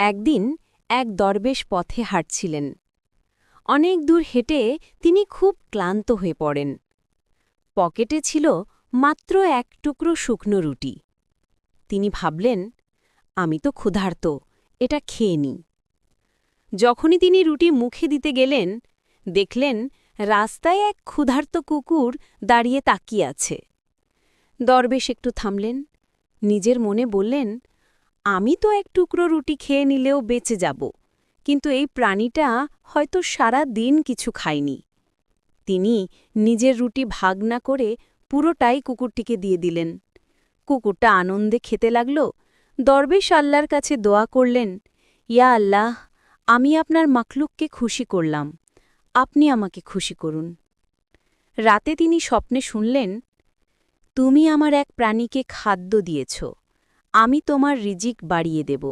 একদিন এক দরবেশ পথে হাঁটছিলেন। অনেক দূর হেঁটে তিনি খুব ক্লান্ত হয়ে পড়েন। পকেটে ছিল মাত্র এক টুকরো শুকনো রুটি। তিনি ভাবলেন, আমি তো ক্ষুধার্ত, এটা খেয়ে নিই। যখনই তিনি রুটি মুখে দিতে গেলেন, দেখলেন রাস্তায় এক ক্ষুধার্ত কুকুর দাঁড়িয়ে তাকিয়ে আছে। দরবেশ একটু থামলেন, নিজের মনে বললেন আমি তো এক টুকরো রুটি খেয়ে নিলেও বেঁচে যাব। কিন্তু এই প্রাণীটা হয়তো সারা দিন কিছু খায়নি। তিনি নিজের রুটি ভাগ না করে পুরোটাই কুকুরটিকে দিয়ে দিলেন। কুকুরটা আনন্দে খেতে লাগল। দরবেশ আল্লাহর কাছে দোয়া করলেন, ইয়া আল্লাহ, আমি আপনার মাকলুককে খুশি করলাম। আপনি আমাকে খুশি করুন। রাতে তিনি স্বপ্নে শুনলেন, তুমি আমার এক প্রাণীকে খাদ্য দিয়েছ। আমি তোমার রিজিক বাড়িয়ে দেব।